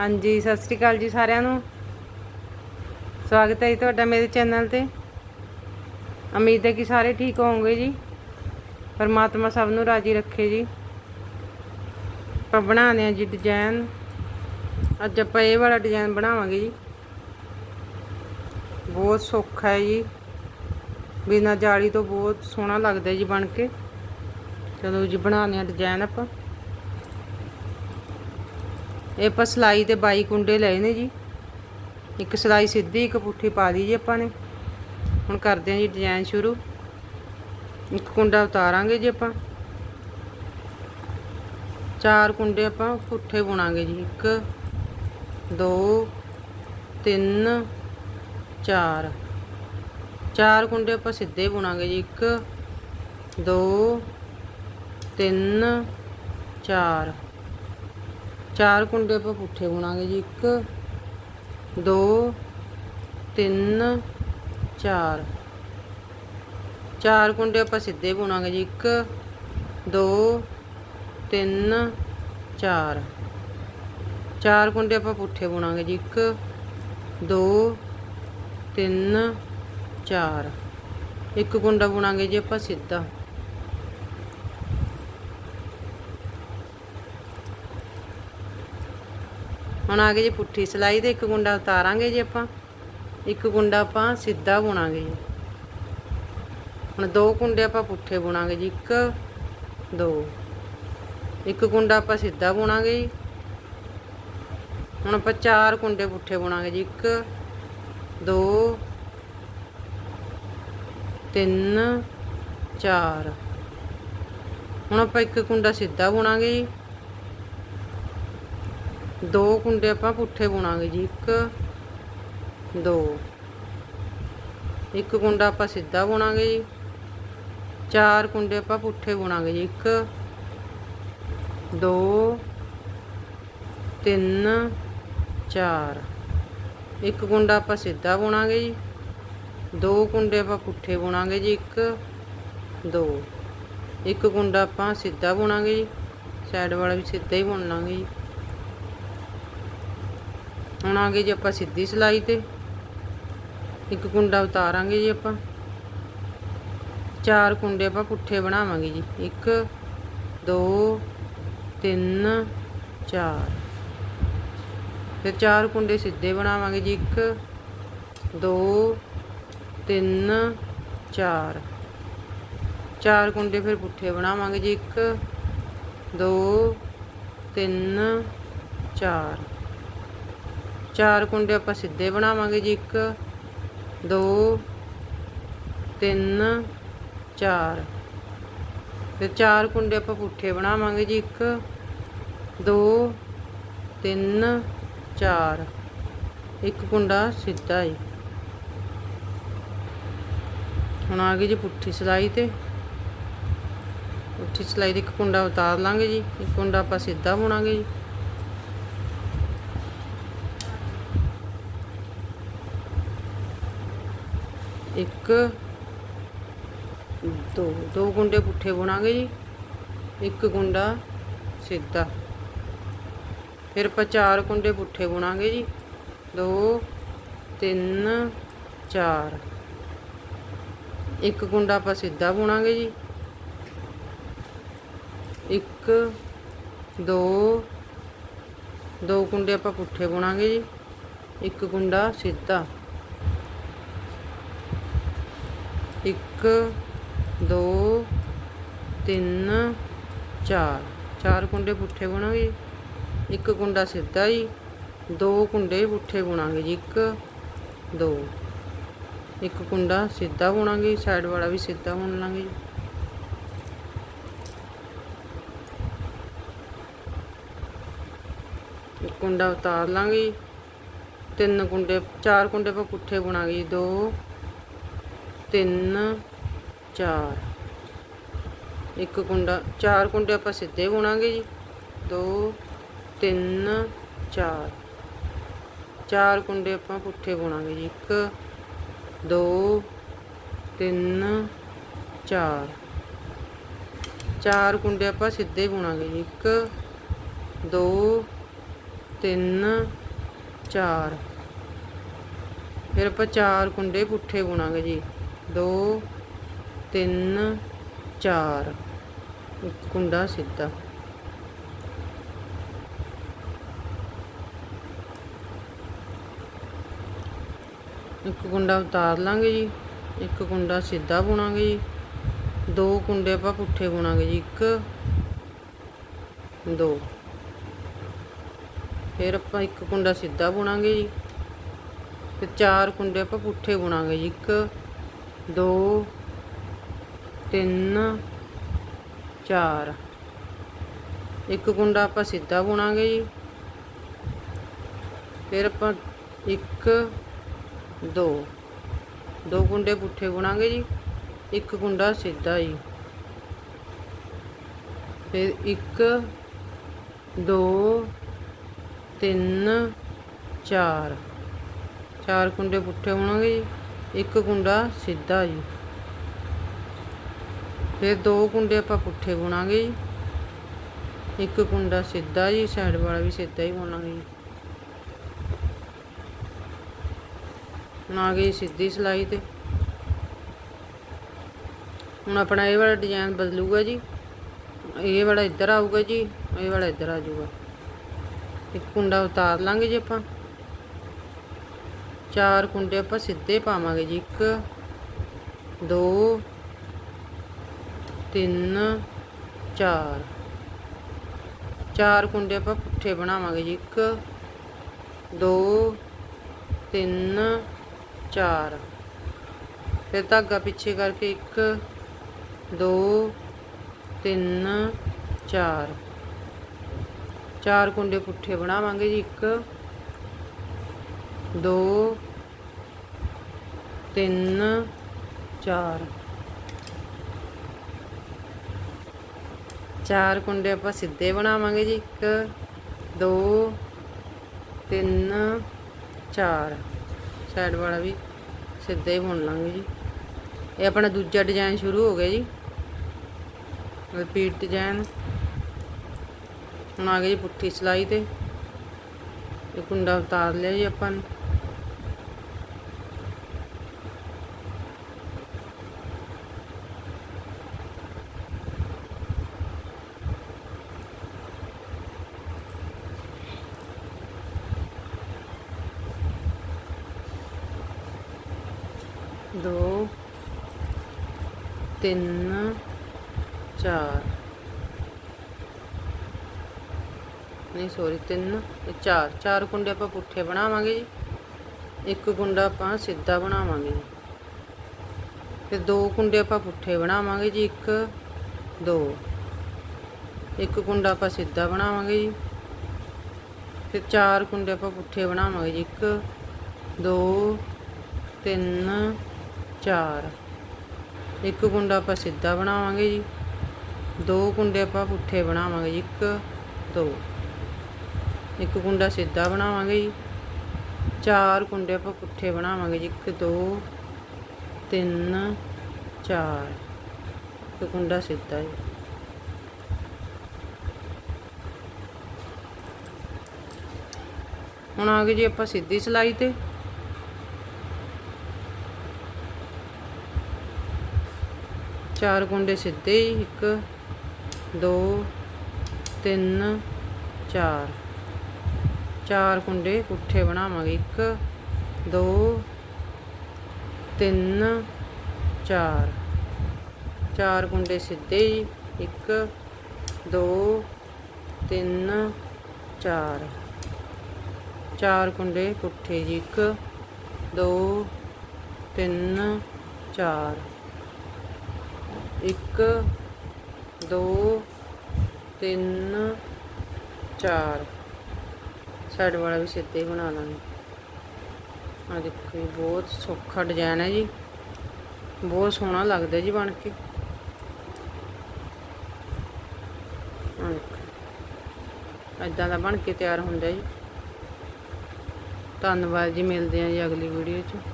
ਹਾਂਜੀ, ਸਤਿ ਸ੍ਰੀ ਅਕਾਲ ਜੀ ਸਾਰਿਆਂ ਨੂੰ। ਸਵਾਗਤ ਹੈ ਜੀ ਤੁਹਾਡਾ ਮੇਰੇ ਚੈਨਲ ਤੇ। ਉਮੀਦ ਹੈ ਕਿ ਸਾਰੇ ਠੀਕ ਹੋਵੋਗੇ ਜੀ। ਪਰਮਾਤਮਾ ਸਭ ਨੂੰ ਰਾਜੀ ਰੱਖੇ ਜੀ। ਆਪਾਂ ਬਣਾਉਂਦੇ ਆ ਜੀ ਡਿਜ਼ਾਈਨ ਅੱਜ ਆਪਾਂ ਇਹ ਵਾਲਾ ਡਿਜ਼ਾਈਨ ਬਣਾਵਾਂਗੇ ਜੀ। ਬਹੁਤ ਸੌਖਾ ਹੈ ਜੀ। ਬਿਨਾਂ ਜਾਲੀ ਤੋਂ ਬਹੁਤ ਸੋਹਣਾ ਲੱਗਦਾ ਜੀ ਬਣ ਕੇ। ਚਲੋ ਜੀ, ਬਣਾਉਂਦੇ ਆ ਡਿਜ਼ਾਈਨ ਆਪਾਂ। ਇਹ ਆਪਾਂ ਸਲਾਈ ਤੇ 22 ਕੁੰਡੇ ਲਏ ਨੇ ਜੀ। ਇੱਕ ਸਲਾਈ ਸਿੱਧੀ, ਇੱਕ ਪੁੱਠੀ ਪਾ ਲਈ ਜੀ ਆਪਾਂ ਨੇ। ਹੁਣ ਕਰਦੇ ਹਾਂ ਜੀ ਡਿਜ਼ਾਈਨ ਸ਼ੁਰੂ। ਇੱਕ ਕੁੰਡਾ ਉਤਾਰਾਂਗੇ ਜੀ ਆਪਾਂ। ਚਾਰ ਕੁੰਡੇ ਆਪਾਂ ਪੁੱਠੇ ਬੁਣਾਂਗੇ ਜੀ। 1 2 3 4 ਚਾਰ ਕੁੰਡੇ ਆਪਾਂ ਸਿੱਧੇ ਬੁਣਾਂਗੇ ਜੀ। 1 2 3 4 ਚਾਰ ਕੁੰਡੇ ਆਪਾਂ ਪੁੱਠੇ ਬੁਣਾਂਗੇ ਜੀ 1 2 3 4 ਚਾਰ ਕੁੰਡੇ ਆਪਾਂ ਸਿੱਧੇ ਬੁਣਾਂਗੇ ਜੀ 1 2 3 4 ਚਾਰ ਕੁੰਡੇ ਆਪਾਂ ਪੁੱਠੇ ਬੁਣਾਂਗੇ ਜੀ 1 2 3 4 ਇੱਕ ਕੁੰਡਾ ਬੁਣਾਂਗੇ ਜੀ ਆਪਾਂ ਸਿੱਧਾ। ਹੁਣ ਆ ਗਏ ਜੀ ਪੁੱਠੀ ਸਲਾਈ ਤੇ ਇੱਕ ਗੁੰਡਾ ਉਤਾਰਾਂਗੇ ਜੀ ਆਪਾਂ। ਇੱਕ ਗੁੰਡਾ ਆਪਾਂ ਸਿੱਧਾ ਬੁਣਾਂਗੇ ਜੀ। ਹੁਣ ਦੋ ਕੁੰਡੇ ਆਪਾਂ ਪੁੱਠੇ ਬੁਣਾਂਗੇ ਜੀ, ਇੱਕ, ਦੋ। ਇੱਕ ਕੁੰਡਾ ਆਪਾਂ ਸਿੱਧਾ ਬੁਣਾਂਗੇ ਜੀ। ਹੁਣ ਆਪਾਂ ਚਾਰ ਕੁੰਡੇ ਪੁੱਠੇ ਬੁਣਾਂਗੇ ਜੀ, ਇੱਕ, ਦੋ, ਤਿੰਨ, ਚਾਰ। ਹੁਣ ਆਪਾਂ ਇੱਕ ਕੁੰਡਾ ਸਿੱਧਾ ਬੁਣਾਂਗੇ ਜੀ। ਦੋ ਕੁੰਡੇ ਆਪਾਂ ਪੁੱਠੇ ਬੁਣਾਂਗੇ ਜੀ, ਇੱਕ, ਦੋ। ਇੱਕ ਕੁੰਡਾ ਆਪਾਂ ਸਿੱਧਾ ਬੁਣਾਂਗੇ ਜੀ, ਚਾਰ ਕੁੰਡੇ ਆਪਾਂ ਪੁੱਠੇ ਬੁਣਾਂਗੇ ਜੀ, ਇੱਕ, ਦੋ, ਤਿੰਨ, ਚਾਰ। ਇੱਕ ਕੁੰਡਾ ਆਪਾਂ ਸਿੱਧਾ ਬੁਣਾਂਗੇ ਜੀ, ਦੋ ਕੁੰਡੇ ਆਪਾਂ ਪੁੱਠੇ ਬੁਣਾਂਗੇ ਜੀ, ਇੱਕ, ਦੋ। ਇੱਕ ਕੁੰਡਾ ਆਪਾਂ ਸਿੱਧਾ ਬੁਣਾਂਗੇ ਜੀ, ਸਾਈਡ ਵਾਲਾ ਵੀ ਸਿੱਧਾ ਹੀ ਬੁਣ ਲਾਂਗੇ ਜੀ। ਹੁਣ ਆ ਗਏ ਜੀ ਆਪਾਂ ਸਿੱਧੀ ਸਲਾਈ ਤੇ। ਇੱਕ ਕੁੰਡਾ ਉਤਾਰਾਂਗੇ ਜੀ ਆਪਾਂ। ਚਾਰ ਕੁੰਡੇ ਆਪਾਂ ਪੁੱਠੇ ਬਣਾਵਾਂਗੇ ਜੀ। 1 2 3 4 ਫਿਰ ਚਾਰ ਕੁੰਡੇ ਸਿੱਧੇ ਬਣਾਵਾਂਗੇ ਜੀ। 1 2 3 4 ਚਾਰ ਕੁੰਡੇ ਫਿਰ ਪੁੱਠੇ ਬਣਾਵਾਂਗੇ ਜੀ। 1 2 3 4 ਚਾਰ ਕੁੰਡੇ ਆਪਾਂ ਸਿੱਧੇ ਬਣਾਵਾਂਗੇ ਜੀ 1 2 3 4 ਤੇ ਚਾਰ ਕੁੰਡੇ ਆਪਾਂ ਪੁੱਠੇ ਬਣਾਵਾਂਗੇ ਜੀ 1 2 3 4 ਇੱਕ ਕੁੰਡਾ ਸਿੱਧਾ ਹੀ ਹੁਣ ਆ ਗਈ ਜੀ ਪੁੱਠੀ ਸਲਾਈ ਤੇ। ਪੁੱਠੀ ਸਲਾਈ ਦੇ ਇੱਕ ਕੁੰਡਾ ਉਤਾਰ ਲਾਂਗੇ ਜੀ, ਇੱਕ ਕੁੰਡਾ ਆਪਾਂ ਸਿੱਧਾ ਬੁਣਾਂਗੇ ਜੀ। ਇੱਕ, ਦੋ ਦੋ ਗੁੰਡੇ ਪੁੱਠੇ ਬੁਣਾਂਗੇ ਜੀ। ਇੱਕ ਗੁੰਡਾ ਸਿੱਧਾ। ਫਿਰ ਆਪਾਂ ਚਾਰ ਗੁੰਡੇ ਪੁੱਠੇ ਬੁਣਾਂਗੇ ਜੀ। ਦੋ, ਤਿੰਨ, ਚਾਰ। ਇੱਕ ਗੁੰਡਾ ਆਪਾਂ ਸਿੱਧਾ ਬੁਣਾਂਗੇ ਜੀ। ਇੱਕ, ਦੋ ਦੋ ਗੁੰਡੇ ਆਪਾਂ ਪੁੱਠੇ ਬੁਣਾਂਗੇ ਜੀ। ਇੱਕ ਗੁੰਡਾ ਸਿੱਧਾ। ਇੱਕ, ਦੋ, ਤਿੰਨ, ਚਾਰ। ਚਾਰ ਕੁੰਡੇ ਪੁੱਠੇ ਬੁਣਾਂਗੇ ਇੱਕ ਕੁੰਡਾ ਸਿੱਧਾ ਜੀ। ਦੋ ਕੁੰਡੇ ਪੁੱਠੇ ਬੁਣਾਂਗੇ ਜੀ। ਇੱਕ, ਦੋ। ਇੱਕ ਕੁੰਡਾ ਸਿੱਧਾ ਬੁਣਾਂਗੇ। ਸਾਈਡ ਵਾਲਾ ਵੀ ਸਿੱਧਾ ਬੁਣ ਲਾਂਗੇ ਜੀ। ਇੱਕ ਕੁੰਡਾ ਉਤਾਰ ਲਾਂਗੇ ਤਿੰਨ ਕੁੰਡੇ, ਚਾਰ ਕੁੰਡੇ ਆਪਾਂ ਪੁੱਠੇ ਬੁਣਾਂਗੇ ਜੀ। ਦੋ ਤਿੰਨ, ਚਾਰ। ਇੱਕ ਕੁੰਡਾ, ਚਾਰ ਕੁੰਡੇ ਆਪਾਂ ਸਿੱਧੇ ਬੁਣਾਂਗੇ ਜੀ। ਦੋ, ਤਿੰਨ, ਚਾਰ। ਚਾਰ ਕੁੰਡੇ ਆਪਾਂ ਪੁੱਠੇ ਬੁਣਾਂਗੇ ਜੀ। ਇੱਕ, ਦੋ, ਤਿੰਨ, ਚਾਰ। ਚਾਰ ਕੁੰਡੇ ਆਪਾਂ ਸਿੱਧੇ ਬੁਣਾਂਗੇ ਜੀ। ਇੱਕ, ਦੋ, ਤਿੰਨ, ਚਾਰ। ਫਿਰ ਆਪਾਂ ਚਾਰ ਕੁੰਡੇ ਪੁੱਠੇ ਬੁਣਾਂਗੇ ਜੀ। ਦੋ, ਤਿੰਨ, ਚਾਰ। ਇੱਕ ਕੁੰਡਾ ਸਿੱਧਾ। ਇੱਕ ਕੁੰਡਾ ਉਤਾਰ ਲਾਂਗੇ ਜੀ, ਇੱਕ ਕੁੰਡਾ ਸਿੱਧਾ ਬੁਣਾਂਗੇ ਜੀ। ਦੋ ਕੁੰਡੇ ਆਪਾਂ ਪੁੱਠੇ ਬੁਣਾਂਗੇ ਜੀ, ਇੱਕ, ਦੋ। ਫਿਰ ਆਪਾਂ ਇੱਕ ਕੁੰਡਾ ਸਿੱਧਾ ਬੁਣਾਂਗੇ ਜੀ। ਤੇ ਚਾਰ ਕੁੰਡੇ ਆਪਾਂ ਪੁੱਠੇ ਬੁਣਾਂਗੇ ਜੀ, ਇੱਕ ਦੋ, ਤਿੰਨ, ਚਾਰ। ਇੱਕ ਕੁੰਡਾ ਆਪਾਂ ਸਿੱਧਾ ਬੁਣਾਂਗੇ ਜੀ। ਫਿਰ ਆਪਾਂ ਇੱਕ, ਦੋ। ਦੋ ਕੁੰਡੇ ਪੁੱਠੇ ਬੁਣਾਂਗੇ ਜੀ। ਇੱਕ ਕੁੰਡਾ ਸਿੱਧਾ ਜੀ। ਫਿਰ ਇੱਕ, ਦੋ, ਤਿੰਨ, ਚਾਰ। ਚਾਰ ਕੁੰਡੇ ਪੁੱਠੇ ਬੁਣਾਂਗੇ ਜੀ। ਇੱਕ ਕੁੰਡਾ ਸਿੱਧਾ ਜੀ। ਫਿਰ ਦੋ ਕੁੰਡੇ ਆਪਾਂ ਪੁੱਠੇ ਬੁਣਾਂਗੇ ਜੀ। ਇੱਕ ਕੁੰਡਾ ਸਿੱਧਾ ਜੀ ਸਾਈਡ ਵਾਲਾ ਵੀ ਸਿੱਧਾ ਹੀ ਬੁਣਾਂਗੇ ਜੀ। ਹੁਣ ਆ ਗਈ ਸਿੱਧੀ ਸਿਲਾਈ ਤੇ। ਹੁਣ ਆਪਣਾ ਇਹ ਵਾਲਾ ਡਿਜ਼ਾਈਨ ਬਦਲੂਗਾ ਜੀ। ਇਹ ਵਾਲਾ ਇੱਧਰ ਆਊਗਾ ਜੀ, ਇਹ ਵਾਲਾ ਇੱਧਰ ਆ ਜਾਊਗਾ। ਇੱਕ ਕੁੰਡਾ ਉਤਾਰ ਲਾਂਗੇ ਜੀ ਆਪਾਂ। ਚਾਰ ਕੁੰਡੇ ਆਪਾਂ ਸਿੱਧੇ ਪਾਵਾਂਗੇ ਜੀ। ਇੱਕ, ਦੋ, ਤਿੰਨ, ਚਾਰ। ਚਾਰ ਕੁੰਡੇ ਆਪਾਂ ਪੁੱਠੇ ਬਣਾਵਾਂਗੇ ਜੀ। ਇੱਕ, ਦੋ, ਤਿੰਨ, ਚਾਰ। ਫਿਰ ਧਾਗਾ ਪਿੱਛੇ ਕਰਕੇ ਇੱਕ, ਦੋ, ਤਿੰਨ, ਚਾਰ। ਚਾਰ ਕੁੰਡੇ ਪੁੱਠੇ ਬਣਾਵਾਂਗੇ ਜੀ। ਇੱਕ ਦੋ, ਤਿੰਨ, ਚਾਰ। ਚਾਰ ਕੁੰਡੇ ਆਪਾਂ ਸਿੱਧੇ ਬਣਾਵਾਂਗੇ ਜੀ, ਇੱਕ, ਦੋ, ਤਿੰਨ, ਚਾਰ। ਸਾਈਡ ਵਾਲਾ ਵੀ ਸਿੱਧਾ ਹੀ ਬੁਣ ਲਾਂਗੇ ਜੀ। ਇਹ ਆਪਣਾ ਦੂਜਾ ਡਿਜ਼ਾਈਨ ਸ਼ੁਰੂ ਹੋ ਗਿਆ ਜੀ। Repeat design. ਹੁਣ ਆ ਗਏ ਜੀ ਪੁੱਠੀ ਸਿਲਾਈ ਤੇ। ਇਹ ਕੁੰਡਾ ਉਤਾਰ ਲਿਆ ਜੀ ਆਪਾਂ ਨੇ। ਦੋ, ਤਿੰਨ, ਚਾਰ। ਨਹੀਂ ਸੌਰੀ ਤਿੰਨ ਤੇ ਚਾਰ। ਚਾਰ ਕੁੰਡੇ ਆਪਾਂ ਪੁੱਠੇ ਬਣਾਵਾਂਗੇ ਜੀ। ਇੱਕ ਕੁੰਡਾ ਆਪਾਂ ਸਿੱਧਾ ਬਣਾਵਾਂਗੇ ਫਿਰ ਦੋ ਕੁੰਡੇ ਆਪਾਂ ਪੁੱਠੇ ਬਣਾਵਾਂਗੇ ਜੀ, ਇੱਕ, ਦੋ। ਇੱਕ ਕੁੰਡਾ ਆਪਾਂ ਸਿੱਧਾ ਬਣਾਵਾਂਗੇ ਜੀ। ਫਿਰ ਚਾਰ ਕੁੰਡੇ ਆਪਾਂ ਪੁੱਠੇ ਬਣਾਵਾਂਗੇ ਜੀ। ਇੱਕ, ਦੋ, ਤਿੰਨ ਚਾਰ। ਇੱਕ ਕੁੰਡਾ ਆਪਾਂ ਸਿੱਧਾ ਬਣਾਵਾਂਗੇ ਜੀ। ਦੋ ਕੁੰਡੇ ਆਪਾਂ ਪੁੱਠੇ ਬਣਾਵਾਂਗੇ ਜੀ, ਇੱਕ, ਦੋ। ਇੱਕ ਕੁੰਡਾ ਸਿੱਧਾ ਬਣਾਵਾਂਗੇ ਜੀ। ਚਾਰ ਕੁੰਡੇ ਆਪਾਂ ਪੁੱਠੇ ਬਣਾਵਾਂਗੇ ਜੀ, ਇੱਕ, ਦੋ, ਤਿੰਨ, ਚਾਰ। ਇੱਕ ਕੁੰਡਾ ਸਿੱਧਾ ਜੀ। ਹੁਣ ਆ ਗਏ ਜੀ ਆਪਾਂ ਸਿੱਧੀ ਸਿਲਾਈ ਤੇ। ਚਾਰ ਕੁੰਡੇ ਸਿੱਧੇ ਹੀ, ਇੱਕ, ਦੋ, ਤਿੰਨ, ਚਾਰ। ਚਾਰ ਕੁੰਡੇ ਪੁੱਠੇ ਬਣਾਵਾਂਗੇ। ਇੱਕ, ਦੋ, ਤਿੰਨ, ਚਾਰ। ਚਾਰ ਕੁੰਡੇ ਸਿੱਧੇ ਹੀ, ਇੱਕ, ਦੋ, ਤਿੰਨ, ਚਾਰ। ਚਾਰ ਕੁੰਡੇ ਪੁੱਠੇ ਜੀ। ਇੱਕ, ਦੋ, ਤਿੰਨ, ਚਾਰ। ਇੱਕ, ਦੋ, ਤਿੰਨ, ਚਾਰ। ਸਾਈਡ ਵਾਲਾ ਵੀ ਸਿੱਧੇ ਹੀ ਬਣਾ ਲਾਂਗੇ। ਆ ਦੇਖੋ ਜੀ, ਬਹੁਤ ਸੌਖਾ ਡਿਜ਼ਾਈਨ ਹੈ ਜੀ। ਬਹੁਤ ਸੋਹਣਾ ਲੱਗਦਾ ਜੀ ਬਣ ਕੇ। ਆ ਇਦਾਂ ਦਾ ਬਣ ਕੇ ਤਿਆਰ ਹੁੰਦਾ ਜੀ। ਧੰਨਵਾਦ ਜੀ, ਮਿਲਦੇ ਹਾਂ ਜੀ ਅਗਲੀ ਵੀਡੀਓ 'ਚ।